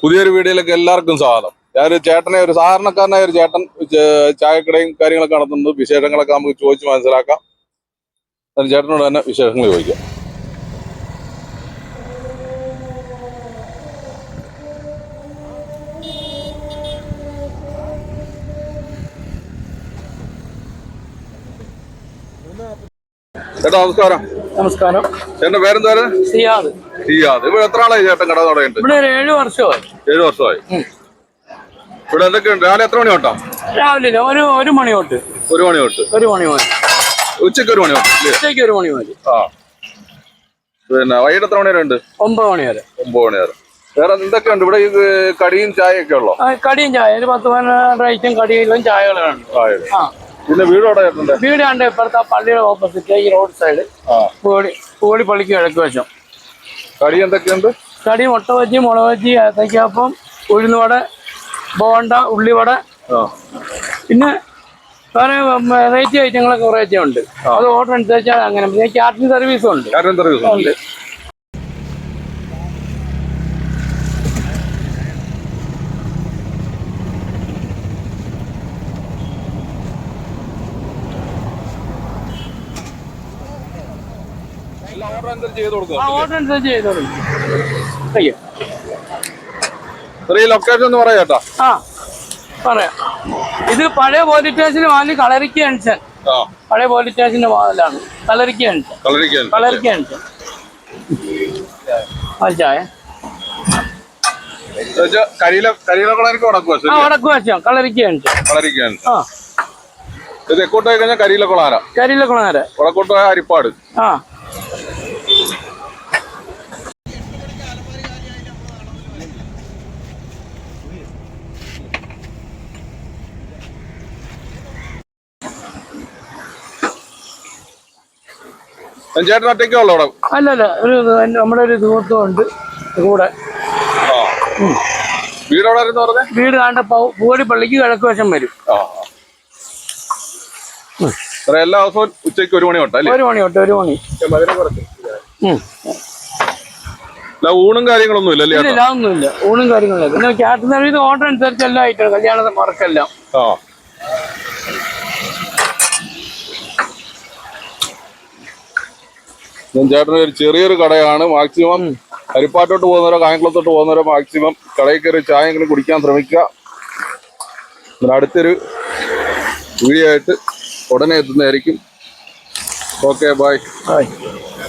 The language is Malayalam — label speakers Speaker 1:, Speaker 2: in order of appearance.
Speaker 1: പുതിയൊരു വീഡിയോയിലേക്ക് എല്ലാവർക്കും സ്വാഗതം. ഞാനൊരു ചേട്ടനെ ഒരു സാധാരണക്കാരനായ ഒരു ചേട്ടൻ ചായക്കടയും കാര്യങ്ങളൊക്കെ നടത്തുന്നത് വിശേഷങ്ങളൊക്കെ നമുക്ക് ചോദിച്ച് മനസ്സിലാക്കാം. ചേട്ടനോട് തന്നെ വിശേഷങ്ങൾ ചോദിക്കാം. ചേട്ടാ നമസ്കാരം.
Speaker 2: നമസ്കാരം.
Speaker 1: ചേട്ടന്റെ പേരെന്താ
Speaker 2: സിയാദ്.
Speaker 1: സിയാദ്. ഇവിടെ എത്ര ആളായി ചേട്ടൻ കട തുടങ്ങിയിട്ട്?
Speaker 2: ഇവിടെ ഒരു ഏഴു വർഷമായി.
Speaker 1: ഏഴു വർഷമായി. ഇവിടെ എന്തൊക്കെയുണ്ട്? രാവിലെ എത്ര മണി തൊട്ടാ
Speaker 2: രാവിലെ ഒരു ഒരു മണി തൊട്ട്.
Speaker 1: ഒരു മണി തൊട്ട്.
Speaker 2: ഒരു മണി മതി
Speaker 1: ഉച്ചയ്ക്ക് ഒരു മണി തൊട്ട്
Speaker 2: ഉച്ചയ്ക്ക് ഒരു മണി മതി
Speaker 1: ആ. പിന്നെ വൈകിട്ട് എത്ര മണി വരെ ഉണ്ട്?
Speaker 2: ഒമ്പത് മണി വരെ.
Speaker 1: ഒമ്പത് മണി വരെ. വേറെ എന്തൊക്കെയുണ്ട്? ഇവിടെ ഇത് കടിയും ചായയൊക്കെ ഉള്ളോ?
Speaker 2: കടിയും ചായ ഒരു പത്ത് പതിനാറ് ഐറ്റം കടിയിലും ചായകളുണ്ട് ആ.
Speaker 1: പിന്നെ വീട് അവിടെ ചേട്ടന്റെ
Speaker 2: വീട് കണ്ട് ഇപ്പുറത്തെ ആ പള്ളിയുടെ ഓപ്പോസിറ്റ് ഈ റോഡ് സൈഡ്
Speaker 1: പൂവടി
Speaker 2: പൂടി പള്ളിക്ക് കിഴക്ക് വശം.
Speaker 1: കടി എന്തൊക്കെയുണ്ട്?
Speaker 2: കടി മുട്ട ബജ്ജി മുളക് ബജ്ജി ഏത്തയ്ക്കാപ്പം ഉഴുന്നുവട ബോണ്ട ഉള്ളിവട. പിന്നെ വേറെ വെറൈറ്റി ഐറ്റങ്ങളൊക്കെ കുറേയൊക്കെ ഉണ്ട്. അത് ഓർഡർ അനുസരിച്ചാൽ അങ്ങനെ. പിന്നെ സർവീസും ഉണ്ട്.
Speaker 1: കാര്യം സർവീസ്
Speaker 2: ഉണ്ട്.
Speaker 1: ഓർഡർ അനുസരിച്ച് ചെയ്ത് കൊടുക്കും
Speaker 2: ആ ഓർഡർ അനുസരിച്ച് കൊടുക്കും. അയ്യോ.
Speaker 1: ചെറിയ ലൊക്കേഷൻ എന്ന് പറയാം
Speaker 2: ആ പറയാം. ഇത് പഴയ പോലീസ് സ്റ്റേഷന് വാങ്ങി കളരിക്ക
Speaker 1: ആ.
Speaker 2: പഴയ പോലീസ് സ്റ്റേഷന്റെ വാതിലാണ്. കളരിക്ക
Speaker 1: കളരിക്കാൻ
Speaker 2: കളരിക്ക ആ ചായ.
Speaker 1: കരിയില കരിയില കളരിക്ക് ഉടക്കുക
Speaker 2: ആ
Speaker 1: ശരി
Speaker 2: വടക്ക് വശം കളരിക്ക അണിച്ചൻ
Speaker 1: കളരിക്കാൻ
Speaker 2: ആ
Speaker 1: ഇത് തെക്കോട്ട് കഴിഞ്ഞാൽ കരിയില കൊളാര
Speaker 2: കരിയിലക്കുളനേരെ
Speaker 1: വടക്കോട്ട് പോയാൽ അരിപ്പാട്
Speaker 2: ആ
Speaker 1: ചേട്ടൻ ഒറ്റയ്ക്കേ ഉള്ളൂ അവിടെ?
Speaker 2: അല്ലല്ല ഒരു നമ്മുടെ ഒരു സുഹൃത്തും ഉണ്ട് കൂടെ.
Speaker 1: വീട് എവിടെ ആയിരുന്നു പറഞ്ഞേ?
Speaker 2: വീട് കാണ്ട പൂവടി പള്ളിക്ക് കിഴക്ക് വശം വരും.
Speaker 1: എല്ലാ ദിവസവും ഉച്ചയ്ക്ക് ഒരു മണി തൊട്ടല്ലേ
Speaker 2: ഒരു മണി തൊട്ട് ഒരു മണി.
Speaker 1: ഊണും കാര്യങ്ങളൊന്നും
Speaker 2: ഇല്ല അതൊന്നുമില്ല. ഊണും കാര്യങ്ങളും പിന്നെ സർവീസ് ഓർഡർ അനുസരിച്ച് എല്ലാം ഐറ്റം കല്യാണ മറക്കെല്ലാം
Speaker 1: ഞാൻ ചേട്ടന് ഒരു ചെറിയൊരു കടയാണ്. മാക്സിമം ഹരിപ്പാട്ടോട്ട് പോകുന്നവരോ കായംകുളത്തോട്ട് പോകുന്നവരോ മാക്സിമം കടയിൽ കയറി ചായയെങ്കിലും കുടിക്കാൻ ശ്രമിക്കുക. അടുത്തൊരു വീഡിയോ ആയിട്ട് ഉടനെ എത്തുന്നതായിരിക്കും. ഓക്കെ ബൈ
Speaker 2: ആയി